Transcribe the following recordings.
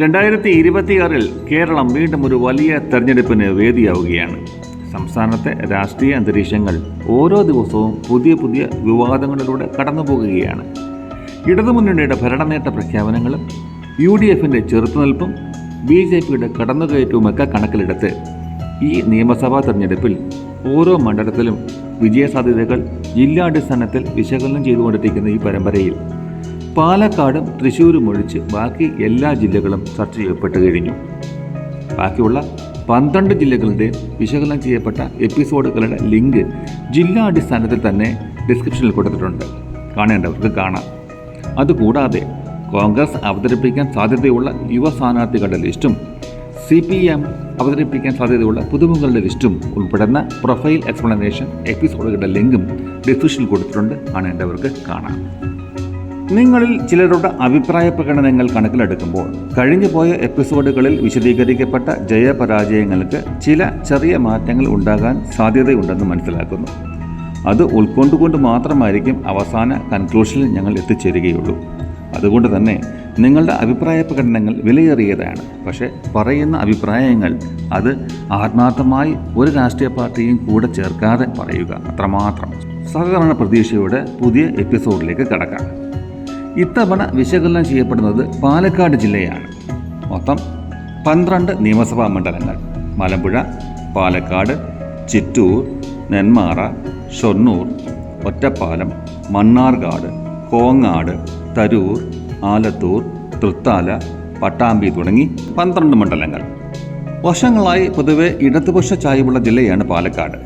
രണ്ടായിരത്തി ഇരുപത്തിയാറിൽ കേരളം വീണ്ടും ഒരു വലിയ തെരഞ്ഞെടുപ്പിന് വേദിയാവുകയാണ്. സംസ്ഥാനത്തെ രാഷ്ട്രീയ അന്തരീക്ഷങ്ങൾ ഓരോ ദിവസവും പുതിയ പുതിയ വിവാദങ്ങളിലൂടെ കടന്നു പോകുകയാണ് ഇടതുമുന്നണിയുടെ ഭരണനേട്ട പ്രഖ്യാപനങ്ങളും യു ഡി എഫിന്റെ ചെറുത്തുനിൽപ്പും ബി ജെ പിയുടെ കടന്നുകയറ്റവുമൊക്കെ കണക്കിലെടുത്ത് ഈ നിയമസഭാ തെരഞ്ഞെടുപ്പിൽ ഓരോ മണ്ഡലത്തിലും വിജയസാധ്യതകൾ ജില്ലാടിസ്ഥാനത്തിൽ വിശകലനം ചെയ്തുകൊണ്ടിരിക്കുന്ന ഈ പരമ്പരയിൽ പാലക്കാടും തൃശ്ശൂരും ഒഴിച്ച് ബാക്കി എല്ലാ ജില്ലകളും ചർച്ച ചെയ്യപ്പെട്ട് കഴിഞ്ഞു. ബാക്കിയുള്ള പന്ത്രണ്ട് ജില്ലകളുടെ വിശകലനം ചെയ്യപ്പെട്ട എപ്പിസോഡുകളുടെ ലിങ്ക് ജില്ലാടിസ്ഥാനത്തിൽ തന്നെ ഡിസ്ക്രിപ്ഷനിൽ കൊടുത്തിട്ടുണ്ട്. കാണേണ്ടവർക്ക് കാണാം. അതുകൂടാതെ കോൺഗ്രസ് അവതരിപ്പിക്കാൻ സാധ്യതയുള്ള യുവ സ്ഥാനാർത്ഥികളുടെ ലിസ്റ്റും സി പി എം അവതരിപ്പിക്കാൻ സാധ്യതയുള്ള പുതുമുഖങ്ങളുടെ ലിസ്റ്റും ഉൾപ്പെടുന്ന പ്രൊഫൈൽ എക്സ്പ്ലനേഷൻ എപ്പിസോഡുകളുടെ ലിങ്കും ഡിസ്ക്രിപ്ഷനിൽ കൊടുത്തിട്ടുണ്ട്. കാണേണ്ടവർക്ക് കാണാം. നിങ്ങളിൽ ചിലരുടെ അഭിപ്രായ പ്രകടനങ്ങൾ കണക്കിലെടുക്കുമ്പോൾ കഴിഞ്ഞുപോയ എപ്പിസോഡുകളിൽ വിശദീകരിക്കപ്പെട്ട ജയപരാജയങ്ങൾക്ക് ചില ചെറിയ മാറ്റങ്ങൾ ഉണ്ടാകാൻ സാധ്യതയുണ്ടെന്ന് മനസ്സിലാക്കുന്നു. അത് ഉൾക്കൊണ്ടുകൊണ്ട് മാത്രമായിരിക്കും അവസാന കൺക്ലൂഷനിൽ ഞങ്ങൾ എത്തിച്ചേരുകയുള്ളൂ. അതുകൊണ്ട് തന്നെ നിങ്ങളുടെ അഭിപ്രായ പ്രകടനങ്ങൾ വിലയേറിയതാണ്. പക്ഷേ പറയുന്ന അഭിപ്രായങ്ങൾ അത് ആത്മാർത്ഥമായി ഒരു രാഷ്ട്രീയ പാർട്ടിയും കൂടെ ചേർക്കാതെ പറയുക അത്രമാത്രം. സഹകരണ പ്രതീക്ഷയുടെ പുതിയ എപ്പിസോഡിലേക്ക് കടക്കാം. ഇത്തവണ വിശകലനം ചെയ്യപ്പെടുന്നത് പാലക്കാട് ജില്ലയാണ്. മൊത്തം പന്ത്രണ്ട് നിയമസഭാ മണ്ഡലങ്ങൾ. മലമ്പുഴ പാലക്കാട് ചിറ്റൂർ നെന്മാറ ഷൊർണൂർ ഒറ്റപ്പാലം മണ്ണാർക്കാട് കോങ്ങാട് തരൂർ ആലത്തൂർ തൃത്താല പട്ടാമ്പി തുടങ്ങി പന്ത്രണ്ട് മണ്ഡലങ്ങൾ. വർഷങ്ങളായി പൊതുവെ ഇടതുപക്ഷ ചായ്വുള്ള ജില്ലയാണ് പാലക്കാട്.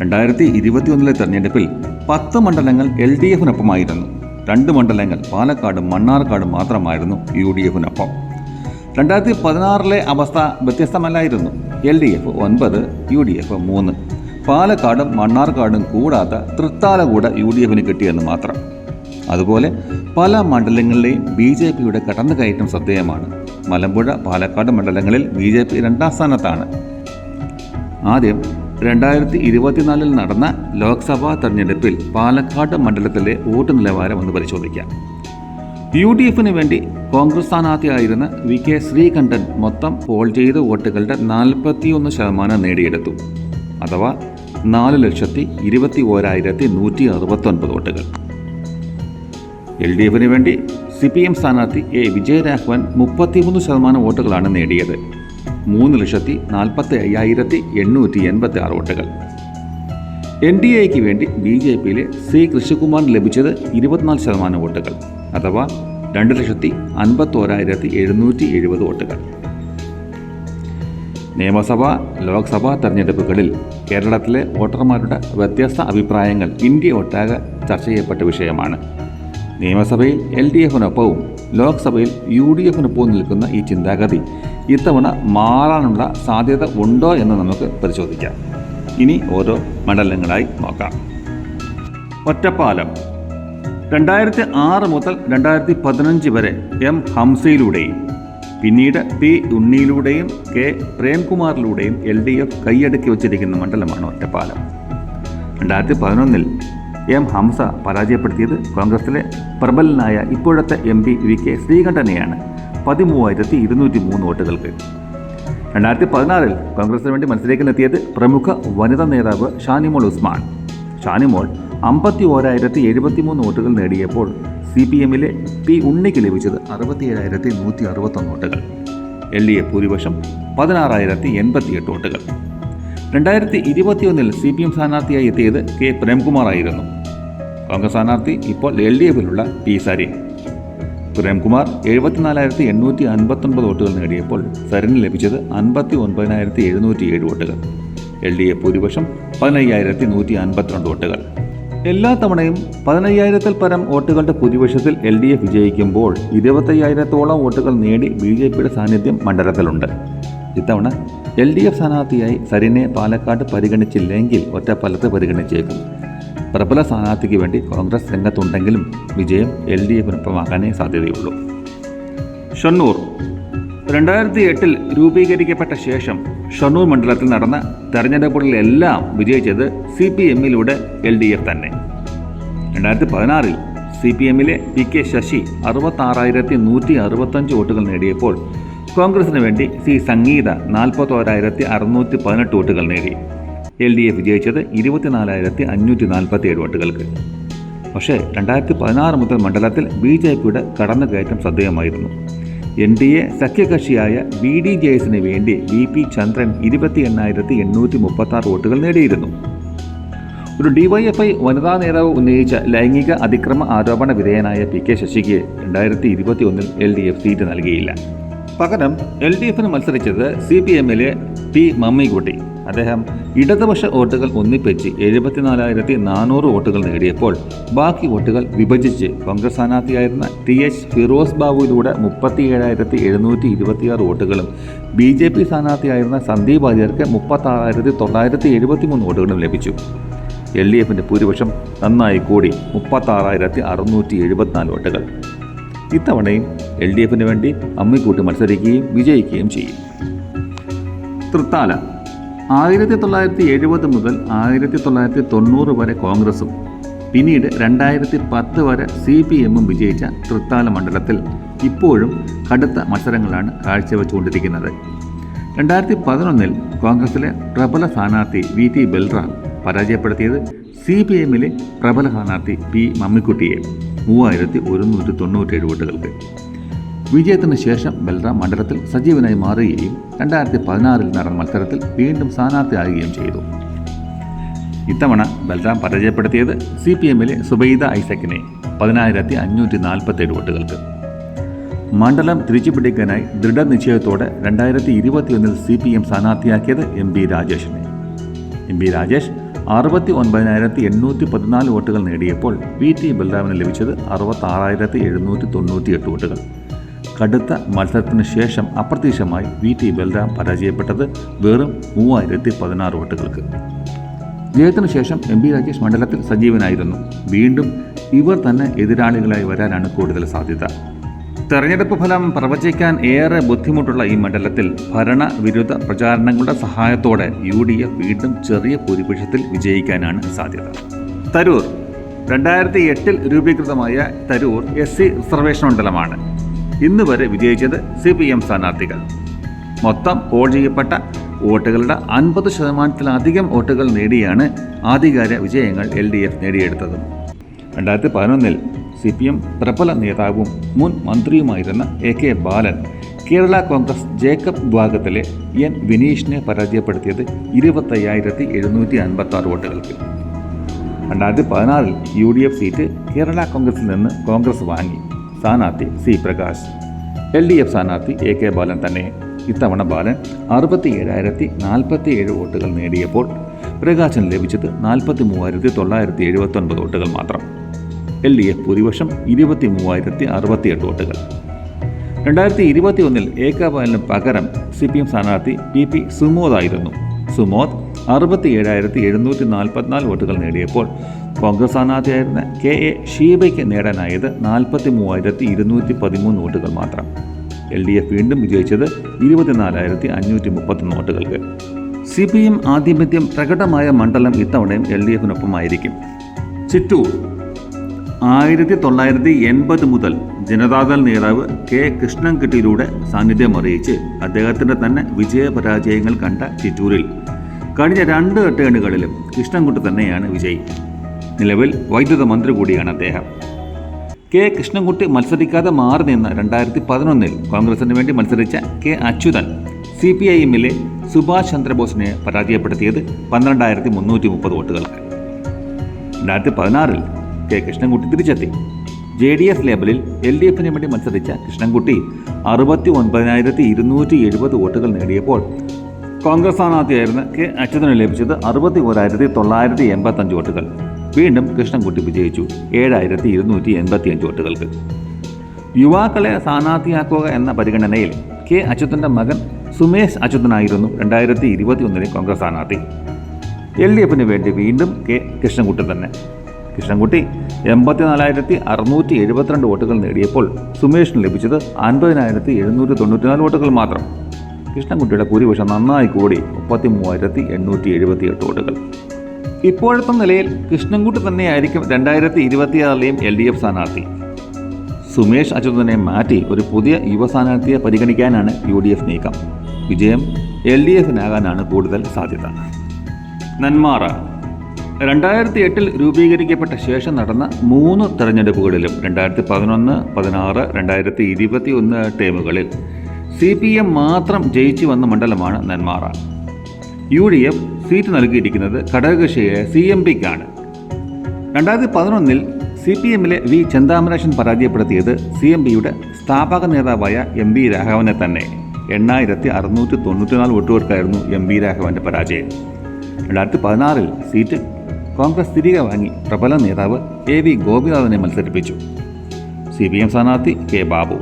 രണ്ടായിരത്തി ഇരുപത്തിയൊന്നിലെ തെരഞ്ഞെടുപ്പിൽ പത്ത് മണ്ഡലങ്ങൾ എൽ ഡി എഫിനൊപ്പമായിരുന്നു. രണ്ട് മണ്ഡലങ്ങൾ പാലക്കാടും മണ്ണാർക്കാടും മാത്രമായിരുന്നു യു ഡി എഫിനൊപ്പം. രണ്ടായിരത്തി പതിനാറിലെ അവസ്ഥ വ്യത്യസ്തമല്ലായിരുന്നു. എൽ ഡി എഫ് ഒൻപത് യു ഡി എഫ് മൂന്ന്. പാലക്കാടും മണ്ണാർക്കാടും കൂടാത്ത തൃത്താല കൂടെ യു ഡി എഫിന് കിട്ടിയെന്ന് മാത്രം. അതുപോലെ പല മണ്ഡലങ്ങളിലെയും ബി ജെ പിയുടെ കടന്നുകയറ്റം ശ്രദ്ധേയമാണ്. മലമ്പുഴ പാലക്കാട് മണ്ഡലങ്ങളിൽ ബി ജെ പി രണ്ടാം സ്ഥാനത്താണ്. ആദ്യം രണ്ടായിരത്തി ഇരുപത്തിനാലിൽ നടന്ന ലോക്സഭാ തെരഞ്ഞെടുപ്പിൽ പാലക്കാട് മണ്ഡലത്തിലെ വോട്ട് നിലവാരം ഒന്ന് പരിശോധിക്കാം. യു ഡി എഫിന് വേണ്ടി കോൺഗ്രസ് സ്ഥാനാർത്ഥിയായിരുന്ന വി കെ ശ്രീകണ്ഠൻ മൊത്തം പോൾ ചെയ്ത വോട്ടുകളുടെ നാൽപ്പത്തിയൊന്ന് ശതമാനം നേടിയെടുത്തു. അഥവാ നാല് ലക്ഷത്തി ഇരുപത്തി ഓരായിരത്തി നൂറ്റി അറുപത്തൊൻപത് വോട്ടുകൾ. എൽ ഡി എഫിന് വേണ്ടി സി പി എം സ്ഥാനാർത്ഥി എ വിജയരാഘവൻ മുപ്പത്തിമൂന്ന് ശതമാനം വോട്ടുകളാണ് നേടിയത്. മൂന്ന് ലക്ഷത്തി നാൽപ്പത്തി അയ്യായിരത്തി എണ്ണൂറ്റി എൺപത്തി ആറ് വോട്ടുകൾ. എൻ ഡി എക്ക് വേണ്ടി ബി ജെ പിയിലെ സി കൃഷ്ണകുമാറിന് ലഭിച്ചത് ഇരുപത്തിനാല് ശതമാനം വോട്ടുകൾ അഥവാ രണ്ട് ലക്ഷത്തി അൻപത്തോരായിരത്തി എഴുന്നൂറ്റി എഴുപത് വോട്ടുകൾ. നിയമസഭ ലോക്സഭാ തെരഞ്ഞെടുപ്പുകളിൽ കേരളത്തിലെ വോട്ടർമാരുടെ വ്യത്യസ്ത അഭിപ്രായങ്ങൾ ഇന്ത്യ ഒട്ടാകെ ചർച്ച ചെയ്യപ്പെട്ട വിഷയമാണ്. നിയമസഭയിൽ എൽ ഡി എഫിനൊപ്പവും ലോക്സഭയിൽ യു ഡി എഫിനൊപ്പവും നിൽക്കുന്ന ഈ ചിന്താഗതി ഇത്തവണ മാറാനുള്ള സാധ്യത ഉണ്ടോ എന്ന് നമുക്ക് പരിശോധിക്കാം. ഇനി ഓരോ മണ്ഡലങ്ങളായി നോക്കാം. ഒറ്റപ്പാലം. രണ്ടായിരത്തി ആറ് മുതൽ രണ്ടായിരത്തി പതിനഞ്ച് വരെ എം ഹംസയിലൂടെയും പിന്നീട് പി ഉണ്ണിയിലൂടെയും കെ പ്രേംകുമാറിലൂടെയും എൽ ഡി എഫ് കൈയടക്കി വച്ചിരിക്കുന്ന മണ്ഡലമാണ് ഒറ്റപ്പാലം. രണ്ടായിരത്തി പതിനൊന്നിൽ എം ഹംസ പരാജയപ്പെടുത്തിയത് കോൺഗ്രസിലെ പ്രബലനായ ഇപ്പോഴത്തെ എം പി വി കെ ശ്രീകണ്ഠനെയാണ്. പതിമൂവായിരത്തി ഇരുന്നൂറ്റി മൂന്ന് വോട്ടുകൾക്ക്. രണ്ടായിരത്തി പതിനാറിൽ കോൺഗ്രസിന് വേണ്ടി മത്സരിക്കാനെത്തിയത് പ്രമുഖ വനിതാ നേതാവ് ഷാനിമോൾ ഉസ്മാൻ. ഷാനിമോൾ അമ്പത്തി ഓരായിരത്തി എഴുപത്തി മൂന്ന് വോട്ടുകൾ നേടിയപ്പോൾ സി പി എമ്മിലെ പി ഉണ്ണിക്ക് ലഭിച്ചത് അറുപത്തി ഏഴായിരത്തി നൂറ്റി അറുപത്തൊന്ന് വോട്ടുകൾ. എൽ ഡി എ ഭൂരിപക്ഷം പതിനാറായിരത്തി എൺപത്തിയെട്ട് വോട്ടുകൾ. രണ്ടായിരത്തി ഇരുപത്തിയൊന്നിൽ സി പി എം സ്ഥാനാർത്ഥിയായി എത്തിയത് കെ പ്രേംകുമാർ ആയിരുന്നു കോൺഗ്രസ് സ്ഥാനാർത്ഥി ഇപ്പോൾ എൽ ഡി എഫിലുള്ള പി സരിൻ. പ്രേംകുമാർ എഴുപത്തിനാലായിരത്തി എണ്ണൂറ്റി അൻപത്തൊൻപത് വോട്ടുകൾ നേടിയപ്പോൾ സരിന് ലഭിച്ചത് അൻപത്തി ഒൻപതിനായിരത്തി എഴുന്നൂറ്റി ഏഴ് വോട്ടുകൾ. എൽ ഡി എഫ് ഭൂരിപക്ഷം പതിനയ്യായിരത്തി നൂറ്റി അൻപത്തിരണ്ട് വോട്ടുകൾ. എല്ലാ തവണയും പതിനയ്യായിരത്തിൽ പരം വോട്ടുകളുടെ ഭൂരിപക്ഷത്തിൽ എൽ ഡി എഫ് വിജയിക്കുമ്പോൾ ഇരുപത്തയ്യായിരത്തോളം വോട്ടുകൾ നേടി ബി ജെ പിയുടെ സാന്നിധ്യം മണ്ഡലത്തിലുണ്ട്. ഇത്തവണ എൽ ഡി എഫ് സ്ഥാനാർത്ഥിയായി സരിനെ പാലക്കാട് പരിഗണിച്ചില്ലെങ്കിൽ ഒറ്റപ്പാലത്ത് പരിഗണിച്ചേക്കും. പ്രബല സ്ഥാനാർത്ഥിക്ക് വേണ്ടി കോൺഗ്രസ് രംഗത്തുണ്ടെങ്കിലും വിജയം എൽ ഡി എഫിനൊപ്പമാകാനേ സാധ്യതയുള്ളൂ. ഷണ്ണൂർ രണ്ടായിരത്തി എട്ടിൽ രൂപീകരിക്കപ്പെട്ട ശേഷം ഷണ്ണൂർ മണ്ഡലത്തിൽ നടന്ന തെരഞ്ഞെടുപ്പുകളിലെല്ലാം വിജയിച്ചത് സി പി എമ്മിലൂടെ എൽ ഡി എഫ് തന്നെ. രണ്ടായിരത്തി പതിനാറിൽ സി പി എമ്മിലെ പി കെ ശശി അറുപത്താറായിരത്തി നൂറ്റി അറുപത്തഞ്ച് വോട്ടുകൾ നേടിയപ്പോൾ കോൺഗ്രസിന് വേണ്ടി സി സംഗീത നാൽപ്പത്തോരായിരത്തി അറുന്നൂറ്റി പതിനെട്ട് വോട്ടുകൾ നേടി. എൽ ഡി എഫ് വിജയിച്ചത് ഇരുപത്തിനാലായിരത്തി അഞ്ഞൂറ്റി നാൽപ്പത്തി ഏഴ് വോട്ടുകൾക്ക്. പക്ഷേ രണ്ടായിരത്തി പതിനാറ് മുതൽ മണ്ഡലത്തിൽ ബി ജെ പിയുടെ കടന്നുകയറ്റം ശ്രദ്ധേയമായിരുന്നു. എൻ ഡി എ സഖ്യകക്ഷിയായ ബി ഡി ജെ എസിന് വേണ്ടി വി പി ചന്ദ്രൻ ഇരുപത്തി എണ്ണായിരത്തി എണ്ണൂറ്റി മുപ്പത്തി ആറ് വോട്ടുകൾ നേടിയിരുന്നു ഒരു ഡിവൈഎഫ്ഐ വനിതാ നേതാവ് ഉന്നയിച്ച ലൈംഗിക അതിക്രമ ആരോപണ വിധേയനായ പി കെ ശശിക്ക് രണ്ടായിരത്തി ഇരുപത്തി ഒന്നിൽ എൽ ഡി എഫ് സീറ്റ് നൽകിയില്ല. പകരം എൽ ഡി എഫിന് മത്സരിച്ചത് സി പി എമ്മിലെ പി മമ്മിക്കുട്ടി. അദ്ദേഹം ഇടതുപക്ഷ വോട്ടുകൾ ഒന്നിപ്പിച്ച് എഴുപത്തിനാലായിരത്തി നാനൂറ് വോട്ടുകൾ നേടിയപ്പോൾ ബാക്കി വോട്ടുകൾ വിഭജിച്ച് കോൺഗ്രസ് സ്ഥാനാർത്ഥിയായിരുന്ന ടി എച്ച് ഫിറോസ് ബാബുവിലൂടെ മുപ്പത്തി ഏഴായിരത്തി എഴുന്നൂറ്റി ഇരുപത്തിയാറ് വോട്ടുകളും ബി ജെ പി സ്ഥാനാർത്ഥിയായിരുന്ന സന്ദീപ് വാര്യർക്ക് മുപ്പത്താറായിരത്തി തൊള്ളായിരത്തി എഴുപത്തി മൂന്ന് വോട്ടുകളും ലഭിച്ചു. എൽ ഡി എഫിന്റെ ഭൂരിപക്ഷം നന്നായി കൂടി മുപ്പത്താറായിരത്തി അറുന്നൂറ്റി എഴുപത്തിനാല് വോട്ടുകൾ. ഇത്തവണയും എൽ ഡി എഫിന് വേണ്ടി അമ്മിക്കൂട്ടി മത്സരിക്കുകയും വിജയിക്കുകയും ചെയ്യും. തൃത്താല ആയിരത്തി തൊള്ളായിരത്തി എഴുപത് മുതൽ ആയിരത്തി തൊള്ളായിരത്തി തൊണ്ണൂറ് വരെ കോൺഗ്രസും പിന്നീട് രണ്ടായിരത്തി പത്ത് വരെ സി പി എമ്മും വിജയിച്ച തൃത്താല മണ്ഡലത്തിൽ ഇപ്പോഴും കടുത്ത മത്സരങ്ങളാണ് കാഴ്ചവെച്ചുകൊണ്ടിരിക്കുന്നത്. രണ്ടായിരത്തി പതിനൊന്നിൽ കോൺഗ്രസിലെ പ്രബല സ്ഥാനാർത്ഥി വി ടി ബൽറാം പരാജയപ്പെടുത്തിയത് സി പി എമ്മിലെ പ്രബല സ്ഥാനാർത്ഥി പി മമ്മിക്കുട്ടിയെ മൂവായിരത്തി ഒരുന്നൂറ്റി തൊണ്ണൂറ്റേഴ് വോട്ടുകൾക്ക്. വിജയത്തിന് ശേഷം ബൽറാം മണ്ഡലത്തിൽ സജീവനായി മാറുകയും രണ്ടായിരത്തി പതിനാറിൽ നടന്ന മത്സരത്തിൽ വീണ്ടും സ്ഥാനാർത്ഥിയാകുകയും ചെയ്തു. ഇത്തവണ ബൽറാം പരാജയപ്പെടുത്തിയത് സി പി എമ്മിലെ സുബൈദ ഐസക്കിനെ പതിനായിരത്തി അഞ്ഞൂറ്റി നാൽപ്പത്തേഴ് വോട്ടുകൾക്ക്. മണ്ഡലം തിരിച്ചുപിടിക്കാനായി ദൃഢനിശ്ചയത്തോടെ രണ്ടായിരത്തി ഇരുപത്തിയൊന്നിൽ സി പി എം സ്ഥാനാർത്ഥിയാക്കിയത് എം പി രാജേഷിനെ. എം പി രാജേഷ് അറുപത്തി ഒൻപതിനായിരത്തി എണ്ണൂറ്റി പതിനാല് വോട്ടുകൾ നേടിയപ്പോൾ വി ടി ബൽറാമിന് ലഭിച്ചത് അറുപത്താറായിരത്തി എഴുന്നൂറ്റി തൊണ്ണൂറ്റിയെട്ട് വോട്ടുകൾ. കടുത്ത മത്സരത്തിന് ശേഷം അപ്രത്യക്ഷമായി വി ടി ബൽറാം പരാജയപ്പെട്ടത് വെറും മൂവായിരത്തി പതിനാറ് വോട്ടുകൾക്ക്. ജയത്തിനു ശേഷം എം പി രാജേഷ് മണ്ഡലത്തിൽ സജീവനായിരുന്നു. വീണ്ടും ഇവർ തന്നെ എതിരാളികളായി വരാനാണ് കൂടുതൽ സാധ്യത. തെരഞ്ഞെടുപ്പ് ഫലം പ്രവചിക്കാൻ ഏറെ ബുദ്ധിമുട്ടുള്ള ഈ മണ്ഡലത്തിൽ ഭരണവിരുദ്ധ പ്രചാരണങ്ങളുടെ സഹായത്തോടെ യു ഡി എഫ് വീണ്ടും ചെറിയ ഭൂരിപക്ഷത്തിൽ വിജയിക്കാനാണ് സാധ്യത. തരൂർ രണ്ടായിരത്തി എട്ടിൽ രൂപീകൃതമായ തരൂർ എസ് സി റിസർവേഷൻ മണ്ഡലമാണ്. ഇന്ന് വരെ വിജയിച്ചത് സി പി എം സ്ഥാനാർത്ഥികൾ. മൊത്തം പോൾ ചെയ്യപ്പെട്ട വോട്ടുകളുടെ അൻപത് ശതമാനത്തിലധികം വോട്ടുകൾ നേടിയാണ് ആധികാര വിജയങ്ങൾ എൽ ഡി എഫ് നേടിയെടുത്തത്. രണ്ടായിരത്തി പതിനൊന്നിൽ സി പി എം പ്രബല നേതാവും മുൻ മന്ത്രിയുമായിരുന്ന A K Balan Kerala Congress Jacob വിഭാഗത്തിലെ എൻ വിനീഷിനെ പരാജയപ്പെടുത്തിയത് ഇരുപത്തയ്യായിരത്തി എഴുന്നൂറ്റി അൻപത്തി ആറ് വോട്ടുകൾക്ക്. രണ്ടായിരത്തി പതിനാറിൽ U D F seat Kerala കോൺഗ്രസിൽ നിന്ന് കോൺഗ്രസ് വാങ്ങി. സ്ഥാനാർത്ഥി C Prakash. L D F സ്ഥാനാർത്ഥി എ കെ ബാലൻ തന്നെ. ഇത്തവണ ബാലൻ അറുപത്തി ഏഴായിരത്തി നാൽപ്പത്തി ഏഴ് വോട്ടുകൾ നേടിയപ്പോൾ പ്രകാശന് ലഭിച്ചത് നാൽപ്പത്തി മൂവായിരത്തി തൊള്ളായിരത്തി എഴുപത്തൊൻപത് വോട്ടുകൾ മാത്രം. എൽ ഡി എഫ് ഭൂരിപക്ഷം ഇരുപത്തി മൂവായിരത്തി അറുപത്തിയെട്ട് വോട്ടുകൾ. രണ്ടായിരത്തി ഇരുപത്തി ഒന്നിൽ എ കെ ബാലന് പകരം സി പി എം സ്ഥാനാർത്ഥി പി പി സുമോദായിരുന്നു സുമോദ് അറുപത്തി ഏഴായിരത്തി എഴുന്നൂറ്റി നാൽപ്പത്തിനാല് വോട്ടുകൾ നേടിയപ്പോൾ കോൺഗ്രസ് സ്ഥാനാർത്ഥിയായിരുന്ന കെ എ ഷീബയ്ക്ക് നേടാനായത് നാൽപ്പത്തി മൂവായിരത്തി ഇരുന്നൂറ്റി പതിമൂന്ന് വോട്ടുകൾ മാത്രം. എൽ ഡി എഫ് വീണ്ടും വിജയിച്ചത് ഇരുപത്തിനാലായിരത്തി അഞ്ഞൂറ്റി മുപ്പത്തൊന്ന് വോട്ടുകൾക്ക്. സി പി എം ആധിപത്യം പ്രകടമായ മണ്ഡലം ഇത്തവണയും എൽ ഡി എഫിനൊപ്പമായിരിക്കും. ചിറ്റൂർ ആയിരത്തി തൊള്ളായിരത്തി എൺപത് മുതൽ ജനതാദൾ നേതാവ് കെ കൃഷ്ണൻകുട്ടിയിലൂടെ സാന്നിധ്യം അറിയിച്ച് അദ്ദേഹത്തിന്റെ തന്നെ വിജയപരാജയങ്ങൾ കണ്ട ചിറ്റൂരിൽ. കഴിഞ്ഞ രണ്ട് ടേണുകളിലും കൃഷ്ണൻകുട്ടി തന്നെയാണ് വിജയി. നിലവിൽ വൈദ്യുത മന്ത്രി കൂടിയാണ് അദ്ദേഹം. കെ കൃഷ്ണൻകുട്ടി മത്സരിക്കാതെ മാറി നിന്ന് രണ്ടായിരത്തി പതിനൊന്നിൽ കോൺഗ്രസിന് വേണ്ടി മത്സരിച്ച K Achuthan C P I എമ്മിലെ സുഭാഷ് ചന്ദ്രബോസിനെ പരാജയപ്പെടുത്തിയത് പന്ത്രണ്ടായിരത്തി മുന്നൂറ്റി മുപ്പത് വോട്ടുകൾക്ക്. രണ്ടായിരത്തി പതിനാറിൽ കെ കൃഷ്ണൻകുട്ടി തിരിച്ചെത്തി. ജെ ഡി എസ് ലേബലിൽ എൽ ഡി എഫിന് വേണ്ടി മത്സരിച്ച കൃഷ്ണൻകുട്ടി അറുപത്തി ഒൻപതിനായിരത്തി ഇരുന്നൂറ്റി എഴുപത് വോട്ടുകൾ നേടിയപ്പോൾ കോൺഗ്രസ് സ്ഥാനാർത്ഥിയായിരുന്ന കെ അച്യുതന് ലഭിച്ചത് അറുപത്തി ഒരായിരത്തി തൊള്ളായിരത്തി എൺപത്തഞ്ച് വോട്ടുകൾ. വീണ്ടും കൃഷ്ണൻകുട്ടി വിജയിച്ചു. ഏഴായിരത്തി ഇരുന്നൂറ്റി എൺപത്തിയഞ്ച് വോട്ടുകൾക്ക്. യുവാക്കളെ സ്ഥാനാർത്ഥിയാക്കുക എന്ന പരിഗണനയിൽ കെ അച്യുതന്റെ മകൻ സുമേഷ് അച്യുതനായിരുന്നു രണ്ടായിരത്തി ഇരുപത്തി ഒന്നിലെ കോൺഗ്രസ് സ്ഥാനാർത്ഥി. എൽ ഡി എഫിന് വേണ്ടി വീണ്ടും കെ കൃഷ്ണൻകുട്ടി തന്നെ. കൃഷ്ണൻകുട്ടി എൺപത്തിനാലായിരത്തി അറുന്നൂറ്റി എഴുപത്തിരണ്ട് വോട്ടുകൾ നേടിയപ്പോൾ സുമേഷിന് ലഭിച്ചത് അൻപതിനായിരത്തി എഴുന്നൂറ്റി തൊണ്ണൂറ്റിനാല് വോട്ടുകൾ മാത്രം. കൃഷ്ണൻകുട്ടിയുടെ ഭൂരിപക്ഷം നന്നായി കൂടി മുപ്പത്തി മൂവായിരത്തി എണ്ണൂറ്റി എഴുപത്തി എട്ട് വോട്ടുകൾ. ഇപ്പോഴത്തെ നിലയിൽ കൃഷ്ണൻകുട്ടി തന്നെയായിരിക്കും രണ്ടായിരത്തി ഇരുപത്തിയാറിലെയും എൽ ഡി എഫ് സ്ഥാനാർത്ഥി. സുമേഷ് അച്യുതനെ മാറ്റി ഒരു പുതിയ യുവ സ്ഥാനാർത്ഥിയെ പരിഗണിക്കാനാണ് യു ഡി എഫ് നീക്കം. വിജയം എൽ ഡി എഫിനാകാനാണ് കൂടുതൽ സാധ്യത. നന്മാറ. രണ്ടായിരത്തി എട്ടിൽ രൂപീകരിക്കപ്പെട്ട ശേഷം നടന്ന മൂന്ന് തെരഞ്ഞെടുപ്പുകളിലും രണ്ടായിരത്തി പതിനൊന്ന് പതിനാറ് രണ്ടായിരത്തി ഇരുപത്തി ഒന്ന് ടേമുകളിൽ സി പി എം മാത്രം ജയിച്ചു വന്ന മണ്ഡലമാണ് Nenmara. U D F seat നൽകിയിരിക്കുന്നത് ഘടകകക്ഷിയായ സി എം പിക്കാണ്. രണ്ടായിരത്തി പതിനൊന്നിൽ സി പി എമ്മിലെ വി ചന്ദാമരേശൻ പരാജയപ്പെടുത്തിയത് സി എം പിയുടെ സ്ഥാപക നേതാവായ എം വി രാഘവനെ തന്നെ. എണ്ണായിരത്തി അറുന്നൂറ്റി തൊണ്ണൂറ്റിനാല് വോട്ടുകൾക്കായിരുന്നു എം വി രാഘവന്റെ പരാജയം. രണ്ടായിരത്തി പതിനാറിൽ സീറ്റ് കോൺഗ്രസ് തിരികെ വാങ്ങി പ്രബല നേതാവ് എ വി ഗോപിനാഥനെ മത്സരിപ്പിച്ചു. സി പി എം സ്ഥാനാർത്ഥി കെ ബാബു.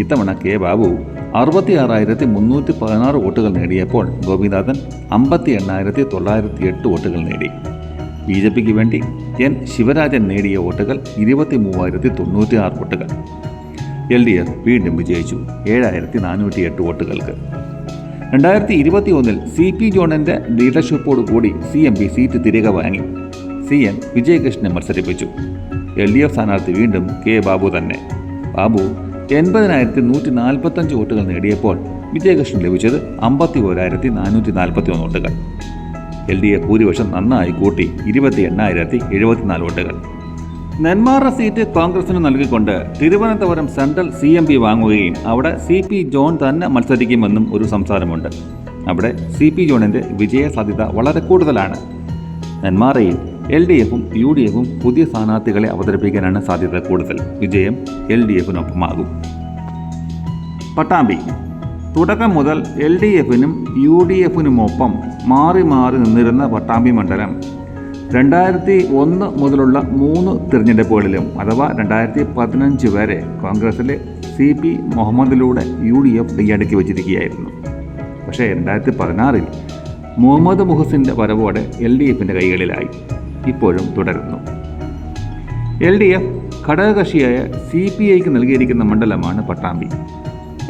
ഇത്തവണ കെ ബാബു അറുപത്തി ആറായിരത്തി മുന്നൂറ്റി പതിനാറ് വോട്ടുകൾ നേടിയപ്പോൾ ഗോപിനാഥൻ അമ്പത്തി എണ്ണായിരത്തി തൊള്ളായിരത്തി എട്ട് വോട്ടുകൾ നേടി. ബി ജെ പിക്ക് വേണ്ടി എൻ ശിവരാജൻ നേടിയ വോട്ടുകൾ ഇരുപത്തി മൂവായിരത്തി തൊണ്ണൂറ്റി ആറ് വോട്ടുകൾ. എൽ ഡി എഫ് വീണ്ടും വിജയിച്ചു ഏഴായിരത്തി നാനൂറ്റി എട്ട് വോട്ടുകൾക്ക്. രണ്ടായിരത്തി ഇരുപത്തി ഒന്നിൽ സി പി ജോണിന്റെ ലീഡർഷിപ്പോട് കൂടി സി എം പി സീറ്റ് തിരികെ വാങ്ങി. സി എൻ വിജയകൃഷ്ണനെ മത്സരിപ്പിച്ചു. എൽ ഡി എഫ് സ്ഥാനാർത്ഥി വീണ്ടും കെ ബാബു തന്നെ. ബാബു എൺപതിനായിരത്തി നൂറ്റി നാൽപ്പത്തഞ്ച് വോട്ടുകൾ നേടിയപ്പോൾ വിജയകൃഷ്ണൻ ലഭിച്ചത് അമ്പത്തി ഓരായിരത്തി നാനൂറ്റി നാൽപ്പത്തി ഒന്ന് വോട്ടുകൾ. എൽ ഡി എഫ് ഭൂരിപക്ഷം നന്നായി കൂട്ടി ഇരുപത്തി എണ്ണായിരത്തി എഴുപത്തിനാല് വോട്ടുകൾ. നെന്മാറ സീറ്റ് കോൺഗ്രസിന് നൽകിക്കൊണ്ട് Thiruvananthapuram Central C M P വാങ്ങുകയും അവിടെ സി പി ജോൺ തന്നെ മത്സരിക്കുമെന്നും ഒരു സംസാരമുണ്ട്. അവിടെ സി പി ജോണിന്റെ വിജയ സാധ്യത വളരെ കൂടുതലാണ്. നെന്മാറയിൽ എൽ ഡി എഫും യു ഡി എഫും പുതിയ സ്ഥാനാർത്ഥികളെ അവതരിപ്പിക്കാനാണ് സാധ്യത കൂടുതൽ. വിജയം എൽ ഡി എഫിനൊപ്പമാകും. പട്ടാമ്പി. തുടക്കം മുതൽ എൽ ഡി എഫിനും യു ഡി എഫിനുമൊപ്പം മാറി മാറി നിന്നിരുന്ന പട്ടാമ്പി മണ്ഡലം രണ്ടായിരത്തി ഒന്ന് മുതലുള്ള മൂന്ന് തിരഞ്ഞെടുപ്പുകളിലും അഥവാ രണ്ടായിരത്തി പതിനഞ്ച് വരെ കോൺഗ്രസിലെ സി പി മുഹമ്മദിലൂടെ യു ഡി എഫ് കൈയടക്കി വച്ചിരിക്കുകയായിരുന്നു. പക്ഷേ രണ്ടായിരത്തി പതിനാറിൽ മുഹമ്മദ് മുഹസിന്റെ വരവോടെ എൽ ഡി എഫിന്റെ കൈകളിലായി. ഇപ്പോഴും തുടരുന്നു. എൽ ഡി എഫ് ഘടകകക്ഷിയായ സി പി ഐക്ക് നൽകിയിരിക്കുന്ന മണ്ഡലമാണ് പട്ടാമ്പി.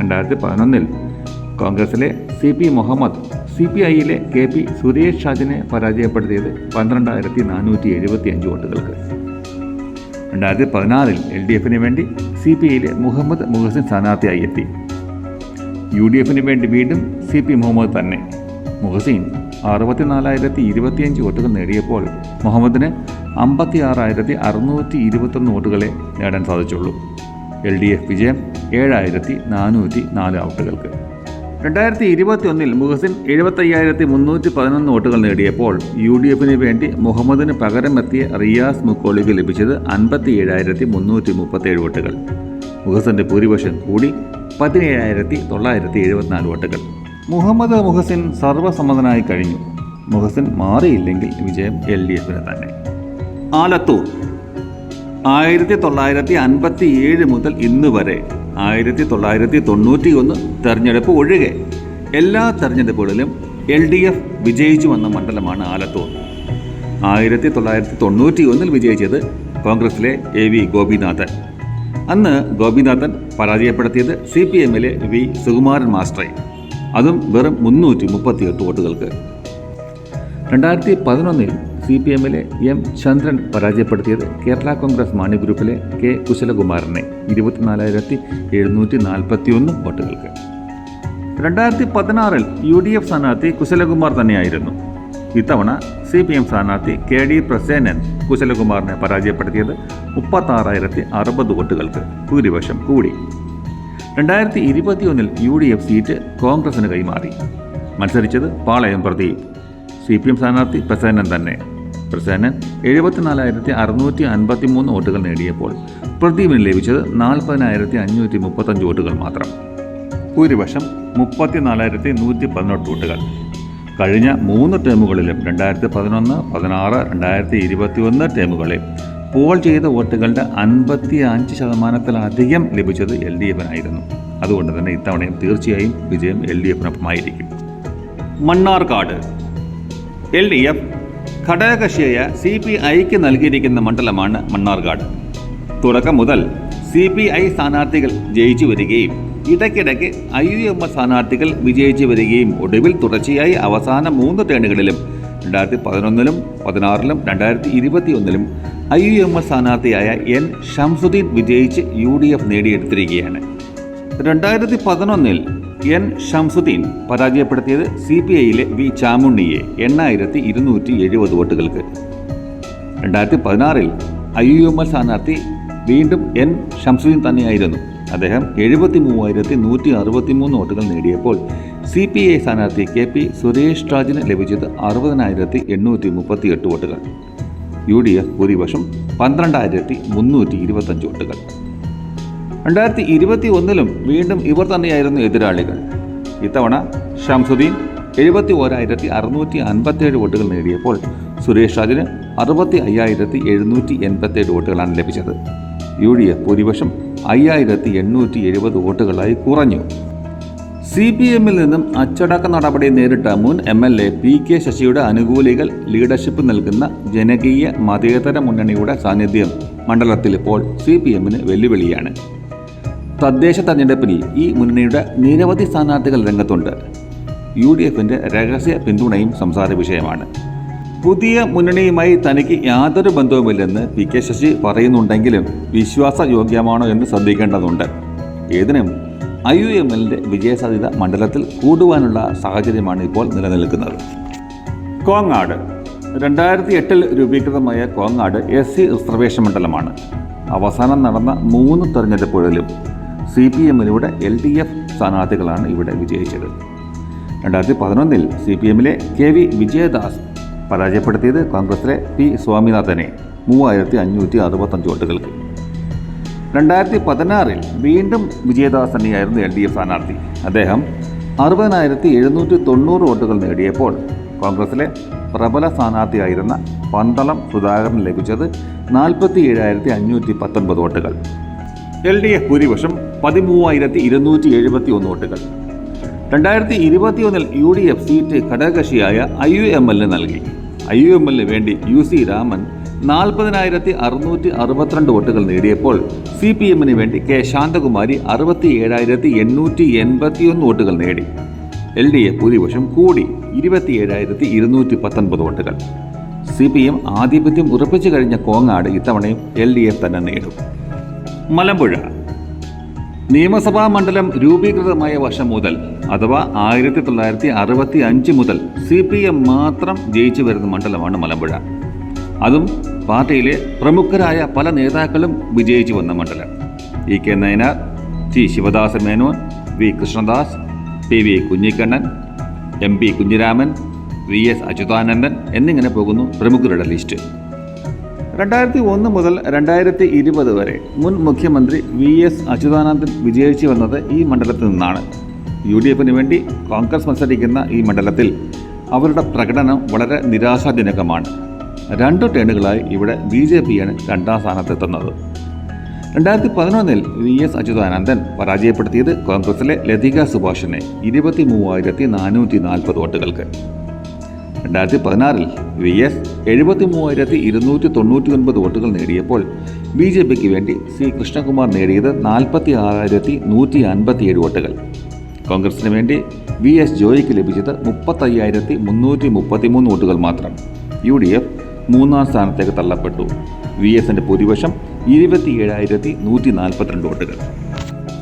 രണ്ടായിരത്തി പതിനൊന്നിൽ കോൺഗ്രസിലെ C P Muhammad C P ഐയിലെ K P Suresh ഷാജിനെ പരാജയപ്പെടുത്തിയത് പന്ത്രണ്ടായിരത്തി നാനൂറ്റി എഴുപത്തി അഞ്ച് വോട്ടുകൾക്ക്. രണ്ടായിരത്തി പതിനാറിൽ എൽ ഡി എഫിന് വേണ്ടി സി പി ഐയിലെ മുഹമ്മദ് മുഹസിൻ സ്ഥാനാർത്ഥിയായി എത്തി. യു ഡി എഫിന് വേണ്ടി വീണ്ടും സി പി മുഹമ്മദ് തന്നെ. മുഹസിൻ അറുപത്തിനാലായിരത്തി ഇരുപത്തിയഞ്ച് വോട്ടുകൾ നേടിയപ്പോൾ മുഹമ്മദിന് അമ്പത്തി ആറായിരത്തി അറുന്നൂറ്റി ഇരുപത്തൊന്ന് വോട്ടുകളെ നേടാൻ സാധിച്ചുള്ളൂ. എൽ ഡി എഫ് വിജയം ഏഴായിരത്തി നാനൂറ്റി നാല് വോട്ടുകൾക്ക് രണ്ടായിരത്തി ഇരുപത്തി ഒന്നിൽ മുഹസിൻ എഴുപത്തയ്യായിരത്തി മുന്നൂറ്റി പതിനൊന്ന് വോട്ടുകൾ നേടിയപ്പോൾ യു ഡി എഫിന് വേണ്ടി മുഹമ്മദിന് പകരമെത്തിയ റിയാസ് മുക്കോളിക്ക് ലഭിച്ചത് അൻപത്തി ഏഴായിരത്തി മുന്നൂറ്റി മുപ്പത്തേഴ് വോട്ടുകൾ. മുഹസിന്റെ ഭൂരിപക്ഷം കൂടി പതിനേഴായിരത്തി തൊള്ളായിരത്തി എഴുപത്തിനാല് വോട്ടുകൾ. മുഹമ്മദ് മുഹസിൻ സർവസമ്മതനായി കഴിഞ്ഞു. മുഹസിൻ മാറിയില്ലെങ്കിൽ വിജയം എൽ ഡി എഫിന് തന്നെ. ആലത്തൂർ. ആയിരത്തി തൊള്ളായിരത്തി അൻപത്തി ഏഴ് മുതൽ ഇന്ന് വരെ ആയിരത്തി തൊള്ളായിരത്തി തൊണ്ണൂറ്റി ഒന്ന് തെരഞ്ഞെടുപ്പ് ഒഴികെ എല്ലാ തെരഞ്ഞെടുപ്പുകളിലും എൽ ഡി എഫ് വിജയിച്ചു വന്ന മണ്ഡലമാണ് ആലത്തൂർ. ആയിരത്തി തൊള്ളായിരത്തി തൊണ്ണൂറ്റി ഒന്നിൽ വിജയിച്ചത് കോൺഗ്രസിലെ എ വി ഗോപിനാഥൻ. അന്ന് ഗോപിനാഥൻ പരാജയപ്പെടുത്തിയത് സി പി എമ്മിലെ വി സുകുമാരൻ മാസ്റ്ററെ. അതും വെറും മുന്നൂറ്റി മുപ്പത്തിയെട്ട് വോട്ടുകൾക്ക്. രണ്ടായിരത്തി പതിനൊന്നിൽ സി പി എമ്മിലെ എം ചന്ദ്രൻ പരാജയപ്പെടുത്തിയത് കേരള കോൺഗ്രസ് മാണി ഗ്രൂപ്പിലെ കെ കുശലകുമാരനെ ഇരുപത്തിനാലായിരത്തി എഴുന്നൂറ്റി നാൽപ്പത്തി ഒന്ന് വോട്ടുകൾക്ക്. രണ്ടായിരത്തി പതിനാറിൽ യു ഡി എഫ് സ്ഥാനാർത്ഥി കുശലകുമാർ തന്നെയായിരുന്നു. ഇത്തവണ സി പി എം സ്ഥാനാർത്ഥി കെ ഡി പ്രസേനൻ കുശലകുമാറിനെ പരാജയപ്പെടുത്തിയത് മുപ്പത്താറായിരത്തി അറുപത് വോട്ടുകൾക്ക് ഭൂരിപക്ഷം കൂടി. രണ്ടായിരത്തി ഇരുപത്തിയൊന്നിൽ യു ഡി എഫ് സീറ്റ് കോൺഗ്രസിന് കൈമാറി. മത്സരിച്ചത് Palayam Pradeep. C P M സ്ഥാനാർത്ഥി പ്രസേനൻ തന്നെ. പ്രസേനൻ എഴുപത്തിനാലായിരത്തി അറുന്നൂറ്റി അൻപത്തി മൂന്ന് വോട്ടുകൾ നേടിയപ്പോൾ പ്രദീപിന് ലഭിച്ചത് നാൽപ്പതിനായിരത്തി അഞ്ഞൂറ്റി മുപ്പത്തഞ്ച് വോട്ടുകൾ മാത്രം. ഭൂരിപക്ഷം മുപ്പത്തിനാലായിരത്തി നൂറ്റി പതിനെട്ട് വോട്ടുകൾ. കഴിഞ്ഞ മൂന്ന് ടേമുകളിലും രണ്ടായിരത്തി പതിനൊന്ന് പതിനാറ് രണ്ടായിരത്തി ഇരുപത്തി ഒന്ന് ടേമുകളിൽ പോൾ ചെയ്ത വോട്ടുകളുടെ അൻപത്തി അഞ്ച് ശതമാനത്തിലധികം ലഭിച്ചത് എൽ ഡി എഫിനായിരുന്നു. അതുകൊണ്ട് തന്നെ ഇത്തവണയും തീർച്ചയായും വിജയം എൽ ഡി എഫിനൊപ്പമായിരിക്കും. മണ്ണാർക്കാട് എൽ ഡി എഫ് ഘടകകക്ഷിയായ സി പി ഐക്ക് നൽകിയിരിക്കുന്ന മണ്ഡലമാണ് മണ്ണാർക്കാട് തുടക്കം മുതൽ സി പി ഐ സ്ഥാനാർത്ഥികൾ ജയിച്ചു വരികയും ഇടയ്ക്കിടയ്ക്ക് ഐ യു എം എസ് സ്ഥാനാർത്ഥികൾ വിജയിച്ചു വരികയും ഒടുവിൽ തുടർച്ചയായി അവസാന മൂന്ന് തേണികളിലും രണ്ടായിരത്തി പതിനൊന്നിലും പതിനാറിലും രണ്ടായിരത്തി ഇരുപത്തി ഒന്നിലും ഐ യു എം എസ് സ്ഥാനാർത്ഥിയായ എൻ ഷംസുദ്ദീൻ വിജയിച്ച് യു ഡി എഫ് നേടിയെടുത്തിരിക്കുകയാണ്. രണ്ടായിരത്തി പതിനൊന്നിൽ എൻ ഷംസുദ്ദീൻ പരാജയപ്പെടുത്തിയത് സി പി ഐയിലെ വി ചാമുണ്ണിയെ എണ്ണായിരത്തി ഇരുന്നൂറ്റി എഴുപത് വോട്ടുകൾക്ക്. രണ്ടായിരത്തി പതിനാറിൽ ഐ യു എം എൽ സ്ഥാനാർത്ഥി വീണ്ടും എൻ ഷംസുദ്ദീൻ തന്നെയായിരുന്നു. അദ്ദേഹം എഴുപത്തി മൂവായിരത്തി നൂറ്റി അറുപത്തി മൂന്ന് വോട്ടുകൾ നേടിയപ്പോൾ സി പി ഐ സ്ഥാനാർത്ഥി കെ പി സുരേഷ് രാജിന് ലഭിച്ചത് അറുപതിനായിരത്തി എണ്ണൂറ്റി മുപ്പത്തി എട്ട് വോട്ടുകൾ. യു ഡി എഫ് ഭൂരിപക്ഷം പന്ത്രണ്ടായിരത്തി മുന്നൂറ്റി ഇരുപത്തഞ്ച് വോട്ടുകൾ. രണ്ടായിരത്തി ഇരുപത്തി ഒന്നിലും വീണ്ടും ഇവർ തന്നെയായിരുന്നു എതിരാളികൾ. ഇത്തവണ ഷംസുദ്ദീൻ എഴുപത്തി ഓരായിരത്തി അറുന്നൂറ്റി അൻപത്തേഴ് വോട്ടുകൾ നേടിയപ്പോൾ സുരേഷ് രാജിന് അറുപത്തി അയ്യായിരത്തി എഴുന്നൂറ്റി എൺപത്തേഴ് വോട്ടുകളാണ് ലഭിച്ചത്. യു ഡി എഫ് ഭൂരിപക്ഷം അയ്യായിരത്തി എണ്ണൂറ്റി എഴുപത് വോട്ടുകളായി കുറഞ്ഞു. സി പി എമ്മിൽ നിന്നും അച്ചടക്ക നടപടി നേരിട്ട മുൻ M L A P K ശശിയുടെ അനുകൂലികൾ ലീഡർഷിപ്പ് നൽകുന്ന ജനകീയ മതേതര മുന്നണിയുടെ സാന്നിധ്യം മണ്ഡലത്തിൽ ഇപ്പോൾ സി പി എമ്മിന് വെല്ലുവിളിയാണ്. തദ്ദേശ തെരഞ്ഞെടുപ്പിൽ ഈ മുന്നണിയുടെ നിരവധി സ്ഥാനാർത്ഥികൾ രംഗത്തുണ്ട്. യു ഡി എഫിന്റെ രഹസ്യ പിന്തുണയും സംസാര വിഷയമാണ്. പുതിയ മുന്നണിയുമായി തനിക്ക് യാതൊരു ബന്ധവുമില്ലെന്ന് പി കെ ശശി പറയുന്നുണ്ടെങ്കിലും വിശ്വാസയോഗ്യമാണോ എന്ന് ശ്രദ്ധിക്കേണ്ടതുണ്ട്. ഏതിനും ഐ യു എം എല്ലിന്റെ വിജയസാധ്യത മണ്ഡലത്തിൽ കൂടുവാനുള്ള സാഹചര്യമാണ് ഇപ്പോൾ നിലനിൽക്കുന്നത്. കോങ്ങാട് രണ്ടായിരത്തി എട്ടിൽ രൂപീകൃതമായ കോങ്ങാട് എസ് സി റിസർവേഷൻ മണ്ഡലമാണ്. അവസാനം നടന്ന മൂന്ന് തെരഞ്ഞെടുപ്പുകളിലും സി പി എമ്മിലൂടെ എൽ ഡി എഫ് സ്ഥാനാർത്ഥികളാണ് ഇവിടെ വിജയിച്ചത്. രണ്ടായിരത്തി പതിനൊന്നിൽ സി പി എമ്മിലെ കെ വി വിജയദാസ് പരാജയപ്പെടുത്തിയത് കോൺഗ്രസിലെ പി സ്വാമിനാഥനെ മൂവായിരത്തി അഞ്ഞൂറ്റി അറുപത്തഞ്ച് വോട്ടുകൾക്ക്. രണ്ടായിരത്തി പതിനാറിൽ വീണ്ടും വിജയദാസ് തന്നെയായിരുന്നു എൽ ഡി എഫ് സ്ഥാനാർത്ഥി. അദ്ദേഹം അറുപതിനായിരത്തി എഴുന്നൂറ്റി തൊണ്ണൂറ് വോട്ടുകൾ നേടിയപ്പോൾ കോൺഗ്രസിലെ പ്രബല സ്ഥാനാർത്ഥിയായിരുന്ന പന്തളം സുധാകരന് ലഭിച്ചത് നാൽപ്പത്തി ഏഴായിരത്തി അഞ്ഞൂറ്റി പത്തൊൻപത് വോട്ടുകൾ. എൽ ഡി എഫ് ഭൂരിപക്ഷം പതിമൂവായിരത്തി ഇരുന്നൂറ്റി എഴുപത്തി ഒന്ന് വോട്ടുകൾ. രണ്ടായിരത്തി ഇരുപത്തിയൊന്നിൽ യു ഡി എഫ് സീറ്റ് ഘടകകക്ഷിയായ ഐ യു എം എല്ലിന് നൽകി. ഐ യു എം എല്ലിന് വേണ്ടി യു സി രാമൻ നാൽപ്പതിനായിരത്തി അറുന്നൂറ്റി അറുപത്തിരണ്ട് വോട്ടുകൾ നേടിയപ്പോൾ സി പി എമ്മിന് വേണ്ടി കെ ശാന്തകുമാരി അറുപത്തി ഏഴായിരത്തി എണ്ണൂറ്റി എൺപത്തിയൊന്ന് വോട്ടുകൾ നേടി. എൽ ഡി എഫ് ഭൂരിപക്ഷം കൂടി ഇരുപത്തി ഏഴായിരത്തി ഇരുന്നൂറ്റി പത്തൊൻപത് വോട്ടുകൾ. സി പി എം ആധിപത്യം ഉറപ്പിച്ചു കഴിഞ്ഞ കോങ്ങാട് ഇത്തവണയും എൽ ഡി എഫ് തന്നെ നേടും. മലമ്പുഴ നിയമസഭാ മണ്ഡലം രൂപീകൃതമായ വർഷം മുതൽ അഥവാ ആയിരത്തി തൊള്ളായിരത്തി അറുപത്തി അഞ്ച് മുതൽ സി പി എം മാത്രം ജയിച്ചു വരുന്ന മണ്ഡലമാണ് മലമ്പുഴ. അതും പാർട്ടിയിലെ പ്രമുഖരായ പല നേതാക്കളും വിജയിച്ചു വന്ന മണ്ഡലം. E K Nayanar T Sivadasa Menon V Krishnadas P V Kunhikannan M P Kunhiraman V S Achuthanandan എന്നിങ്ങനെ പോകുന്നു പ്രമുഖരുടെ ലിസ്റ്റ്. രണ്ടായിരത്തി ഒന്ന് മുതൽ രണ്ടായിരത്തി ഇരുപത് വരെ മുൻ മുഖ്യമന്ത്രി വി എസ് അച്യുതാനന്ദൻ വിജയിച്ചു വന്നത് ഈ മണ്ഡലത്തിൽ നിന്നാണ്. യു ഡി എഫിന് വേണ്ടി കോൺഗ്രസ് മത്സരിക്കുന്ന ഈ മണ്ഡലത്തിൽ അവരുടെ പ്രകടനം വളരെ നിരാശാജനകമാണ്. രണ്ട് ടേണുകളായി ഇവിടെ ബി ജെ പിയാണ് രണ്ടാം സ്ഥാനത്തെത്തുന്നത്. രണ്ടായിരത്തി പതിനൊന്നിൽ വി എസ് അച്യുതാനന്ദൻ പരാജയപ്പെടുത്തിയത് കോൺഗ്രസിലെ ലതിക സുഭാഷിനെ ഇരുപത്തി മൂവായിരത്തി നാനൂറ്റി നാൽപ്പത് വോട്ടുകൾക്ക്. രണ്ടായിരത്തി പതിനാറിൽ വി എസ് എഴുപത്തി മൂവായിരത്തി ഇരുന്നൂറ്റി തൊണ്ണൂറ്റി ഒൻപത് വോട്ടുകൾ നേടിയപ്പോൾ ബി ജെ പിക്ക് വേണ്ടി സി കൃഷ്ണകുമാർ നേടിയത് നാൽപ്പത്തി ആറായിരത്തി നൂറ്റി അൻപത്തിയേഴ് വോട്ടുകൾ. കോൺഗ്രസിന് വേണ്ടി വി എസ് ജോയിക്ക് ലഭിച്ചത് മുപ്പത്തയ്യായിരത്തി മുന്നൂറ്റി മുപ്പത്തിമൂന്ന് വോട്ടുകൾ മാത്രം. യു ഡി എഫ് മൂന്നാം സ്ഥാനത്തേക്ക് തള്ളപ്പെട്ടു. വി എസിന്റെ ഭൂരിപക്ഷം ഇരുപത്തി ഏഴായിരത്തി നൂറ്റി നാൽപ്പത്തിരണ്ട് വോട്ടുകൾ.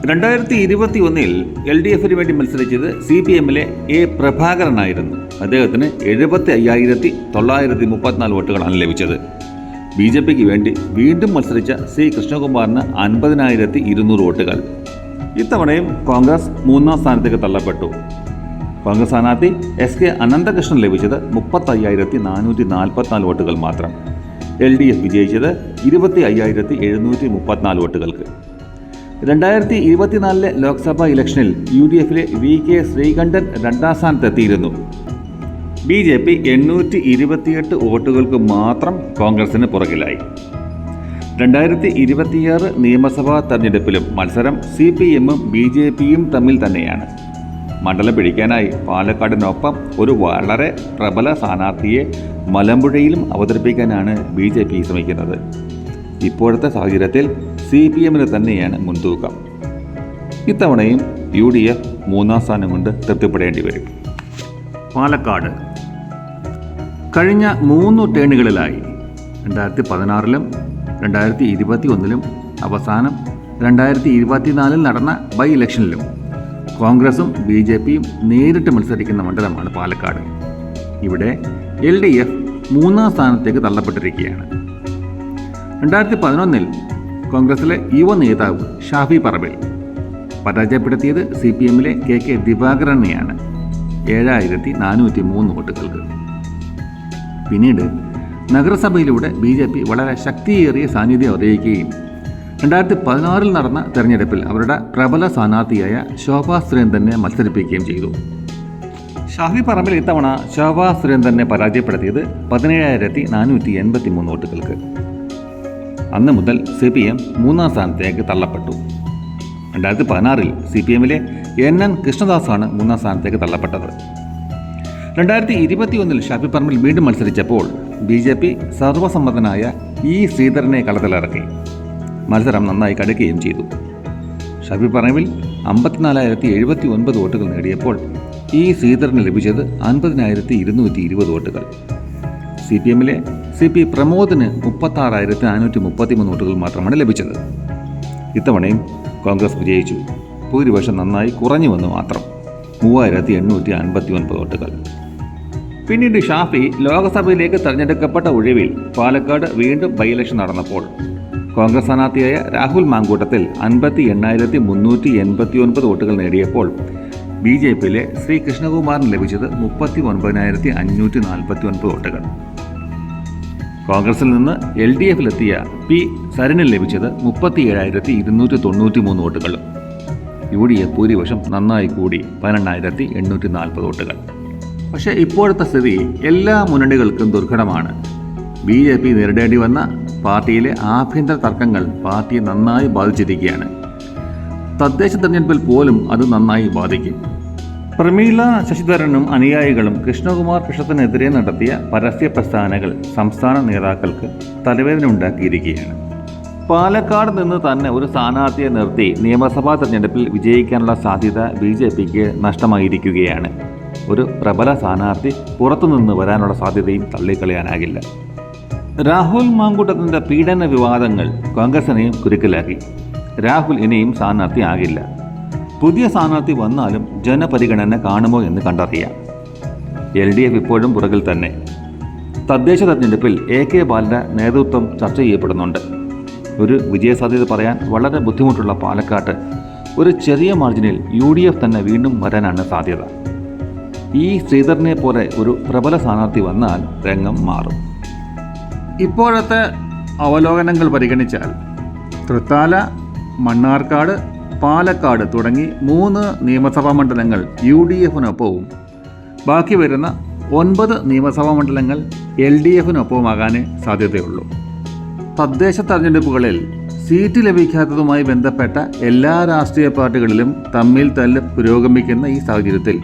രണ്ടായിരത്തി ഇരുപത്തി ഒന്നിൽ എൽ ഡി എഫിന് വേണ്ടി മത്സരിച്ചത് സി പി എമ്മിലെ എ പ്രഭാകരനായിരുന്നു. അദ്ദേഹത്തിന് എഴുപത്തി അയ്യായിരത്തി തൊള്ളായിരത്തി മുപ്പത്തിനാല് വോട്ടുകളാണ് ലഭിച്ചത്. ബി ജെ പിക്ക് വേണ്ടി വീണ്ടും മത്സരിച്ച സി കൃഷ്ണകുമാറിന് അൻപതിനായിരത്തി ഇരുന്നൂറ് വോട്ടുകൾ. ഇത്തവണയും കോൺഗ്രസ് മൂന്നാം സ്ഥാനത്തേക്ക് തള്ളപ്പെട്ടു. കോൺഗ്രസ് സ്ഥാനാർത്ഥി എസ് കെ അനന്തകൃഷ്ണൻ ലഭിച്ചത് മുപ്പത്തയ്യായിരത്തി നാനൂറ്റി നാൽപ്പത്തിനാല് വോട്ടുകൾ മാത്രം. എൽ ഡി എഫ് വിജയിച്ചത് ഇരുപത്തി അയ്യായിരത്തി എഴുന്നൂറ്റി മുപ്പത്തിനാല് വോട്ടുകൾക്ക്. രണ്ടായിരത്തി ഇരുപത്തിനാലിലെ ലോക്സഭാ ഇലക്ഷനിൽ യു ഡി എഫിലെ വി കെ ശ്രീകണ്ഠൻ രണ്ടാം സ്ഥാനത്തെത്തിയിരുന്നു. ബി ജെ പി എണ്ണൂറ്റി ഇരുപത്തിയെട്ട് വോട്ടുകൾക്ക് മാത്രം കോൺഗ്രസിന് പുറകിലായി. രണ്ടായിരത്തി ഇരുപത്തിയാറ് നിയമസഭാ തെരഞ്ഞെടുപ്പിലും മത്സരം സി പി എമ്മും ബി ജെ പിയും തമ്മിൽ തന്നെയാണ്. മണ്ഡലം പിടിക്കാനായി പാലക്കാടിനൊപ്പം ഒരു വളരെ പ്രബല സ്ഥാനാർത്ഥിയെ മലമ്പുഴയിലും അവതരിപ്പിക്കാനാണ് ബി ജെ പി ശ്രമിക്കുന്നത്. ഇപ്പോഴത്തെ സാഹചര്യത്തിൽ സി പി എമ്മിന് തന്നെയാണ് മുൻതൂക്കം. ഇത്തവണയും യു ഡി എഫ് മൂന്നാം സ്ഥാനം കൊണ്ട് തൃപ്തിപ്പെടേണ്ടി വരും. പാലക്കാട്. കഴിഞ്ഞ മൂന്ന് ടേണുകളിലായി രണ്ടായിരത്തി പതിനാറിലും രണ്ടായിരത്തി ഇരുപത്തി ഒന്നിലും അവസാനം രണ്ടായിരത്തി ഇരുപത്തിനാലിൽ നടന്ന ബൈ ഇലക്ഷനിലും കോൺഗ്രസും ബി ജെ പിയും നേരിട്ട് മത്സരിക്കുന്ന മണ്ഡലമാണ് പാലക്കാട്. ഇവിടെ എൽ ഡി എഫ് മൂന്നാം സ്ഥാനത്തേക്ക് തള്ളപ്പെട്ടിരിക്കുകയാണ്. രണ്ടായിരത്തി പതിനൊന്നിൽ കോൺഗ്രസിലെ യുവ നേതാവ് ഷാഫി പറമ്പിൽ പരാജയപ്പെടുത്തിയത് സി പി എമ്മിലെ കെ കെ ദിവാകരനെയാണ് ഏഴായിരത്തി നാനൂറ്റി മൂന്ന് വോട്ടുകൾക്ക്. പിന്നീട് നഗരസഭയിലൂടെ ബി ജെ പി വളരെ ശക്തിയേറിയ സാന്നിധ്യം അറിയിക്കുകയും രണ്ടായിരത്തി പതിനാറിൽ നടന്ന തെരഞ്ഞെടുപ്പിൽ അവരുടെ പ്രബല സ്ഥാനാർത്ഥിയായ ശോഭാ സുരേന്ദ്രനെ മത്സരിപ്പിക്കുകയും ചെയ്തു. ഷാഫി പറമ്പിൽ ഇത്തവണ ശോഭാ സുരേന്ദ്രനെ പരാജയപ്പെടുത്തിയത് പതിനേഴായിരത്തി നാനൂറ്റി എൺപത്തി മൂന്ന് വോട്ടുകൾക്ക്. അന്ന് മുതൽ സി പി എം മൂന്നാം സ്ഥാനത്തേക്ക് തള്ളപ്പെട്ടു. രണ്ടായിരത്തി പതിനാറിൽ സി പി എമ്മിലെ എൻ എൻ കൃഷ്ണദാസാണ് മൂന്നാം സ്ഥാനത്തേക്ക് തള്ളപ്പെട്ടത്. രണ്ടായിരത്തി ഇരുപത്തി ഒന്നിൽ ഷാഫി പറമ്പിൽ വീണ്ടും മത്സരിച്ചപ്പോൾ ബി ജെ പി സർവസമ്മതനായ ഇ ശ്രീധരനെ കളത്തിലിറക്കി. മത്സരം നന്നായി കടുക്കുകയും ചെയ്തു. ഷാഫി പറമ്പിൽ അമ്പത്തിനാലായിരത്തി എഴുപത്തി ഒൻപത് വോട്ടുകൾ നേടിയപ്പോൾ ഇ ശ്രീധരന് ലഭിച്ചത് അൻപതിനായിരത്തി ഇരുന്നൂറ്റി ഇരുപത് വോട്ടുകൾ. സി പി എമ്മിലെ സി പി പ്രമോദിന് മുപ്പത്താറായിരത്തി നാനൂറ്റി മുപ്പത്തി മൂന്ന് വോട്ടുകൾ മാത്രമാണ് ലഭിച്ചത്. ഇത്തവണയും കോൺഗ്രസ് വിജയിച്ചു. ഭൂരിപക്ഷം നന്നായി കുറഞ്ഞു വന്നു മാത്രം മൂവായിരത്തി എണ്ണൂറ്റി അൻപത്തി ഒൻപത് വോട്ടുകൾ. പിന്നീട് ഷാഫി ലോക്സഭയിലേക്ക് തെരഞ്ഞെടുക്കപ്പെട്ട ഒഴിവിൽ പാലക്കാട് വീണ്ടും ബൈ ഇലക്ഷൻ നടന്നപ്പോൾ കോൺഗ്രസ് സ്ഥാനാർത്ഥിയായ രാഹുൽ മാങ്കൂട്ടത്തിൽ അൻപത്തി എണ്ണായിരത്തി മുന്നൂറ്റി എൺപത്തി ഒൻപത് വോട്ടുകൾ നേടിയപ്പോൾ ബി ജെ പിയിലെ ശ്രീ കൃഷ്ണകുമാറിന് ലഭിച്ചത് മുപ്പത്തി ഒൻപതിനായിരത്തി അഞ്ഞൂറ്റി നാൽപ്പത്തി ഒൻപത് വോട്ടുകൾ. കോൺഗ്രസിൽ നിന്ന് എൽ ഡി എഫിലെത്തിയ പി സരനിൽ ലഭിച്ചത് മുപ്പത്തി ഏഴായിരത്തി ഇരുന്നൂറ്റി തൊണ്ണൂറ്റി മൂന്ന് വോട്ടുകൾ. യു ഡി എഫ് ഭൂരിപക്ഷം നന്നായി കൂടി പതിനെണ്ണായിരത്തി എണ്ണൂറ്റി നാൽപ്പത് വോട്ടുകൾ. പക്ഷേ ഇപ്പോഴത്തെ സ്ഥിതി എല്ലാ മുന്നണികൾക്കും ദുർഘടമാണ്. ബി ജെ പി നേരിടേണ്ടി വന്ന പാർട്ടിയിലെ ആഭ്യന്തര തർക്കങ്ങൾ പാർട്ടിയെ നന്നായി ബാധിച്ചിരിക്കുകയാണ്. തദ്ദേശ തെരഞ്ഞെടുപ്പിൽ പോലും അത് നന്നായി ബാധിക്കും. പ്രമീള ശശിധരനും അനുയായികളും കൃഷ്ണകുമാർ കൃഷ്ണത്തിനെതിരെ നടത്തിയ പരസ്യ പ്രസ്ഥാനങ്ങൾ സംസ്ഥാന നേതാക്കൾക്ക് തലവേദന ഉണ്ടാക്കിയിരിക്കുകയാണ് പാലക്കാട് നിന്ന് തന്നെ ഒരു സ്ഥാനാർത്ഥിയെ നിർത്തി നിയമസഭാ തെരഞ്ഞെടുപ്പിൽ വിജയിക്കാനുള്ള സാധ്യത ബി ജെ പിക്ക് നഷ്ടമായിരിക്കുകയാണ്. ഒരു പ്രബല സ്ഥാനാർത്ഥി പുറത്തുനിന്ന് വരാനുള്ള സാധ്യതയും തള്ളിക്കളയാനാകില്ല. രാഹുൽ മാങ്കൂട്ടത്തിന്റെ പീഡന വിവാദങ്ങൾ കോൺഗ്രസിനെയും കുരുക്കിലാക്കി. രാഹുൽ ഇനിയും സ്ഥാനാർത്ഥി ആകില്ല പുതിയ സ്ഥാനാർത്ഥി വന്നാലും ജനപരിഗണന കാണുമോ എന്ന് കണ്ടറിയാം. എൽ ഡി എഫ് ഇപ്പോഴും പുറകിൽ തന്നെ. തദ്ദേശ തെരഞ്ഞെടുപ്പിൽ എ കെ ബാലന്റെ നേതൃത്വം ചർച്ച ചെയ്യപ്പെടുന്നുണ്ട്. ഒരു വിജയസാധ്യത പറയാൻ വളരെ ബുദ്ധിമുട്ടുള്ള പാലക്കാട്ട് ഒരു ചെറിയ മാർജിനിൽ യു ഡി എഫ് തന്നെ വീണ്ടും വരാനാണ് സാധ്യത. ഈ ശ്രീധരനെ പോലെ ഒരു പ്രബല സ്ഥാനാർത്ഥി വന്നാൽ രംഗം മാറും. ഇപ്പോഴത്തെ അവലോകനങ്ങൾ പരിഗണിച്ചാൽ തൃത്താല മണ്ണാർക്കാട് പാലക്കാട് തുടങ്ങി മൂന്ന് നിയമസഭാ മണ്ഡലങ്ങൾ യു ഡി എഫിനൊപ്പവും. ബാക്കി വരുന്ന ഒൻപത് നിയമസഭാ മണ്ഡലങ്ങൾ എൽ ഡി എഫിനൊപ്പവുമാകാനേ സാധ്യതയുള്ളൂ. തദ്ദേശ തെരഞ്ഞെടുപ്പുകളിൽ സീറ്റ് ലഭിക്കാത്തതുമായി ബന്ധപ്പെട്ട എല്ലാ രാഷ്ട്രീയ പാർട്ടികളിലും തമ്മിൽ തല്ല് പുരോഗമിക്കുന്ന ഈ സാഹചര്യത്തിൽ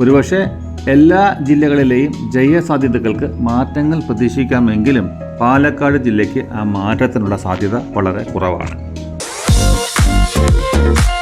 ഒരുപക്ഷെ എല്ലാ ജില്ലകളിലെയും ജയസാധ്യതകൾക്ക് മാറ്റങ്ങൾ പ്രതീക്ഷിക്കാമെങ്കിലും പാലക്കാട് ജില്ലയ്ക്ക് ആ മാറ്റത്തിനുള്ള സാധ്യത വളരെ കുറവാണ്. Música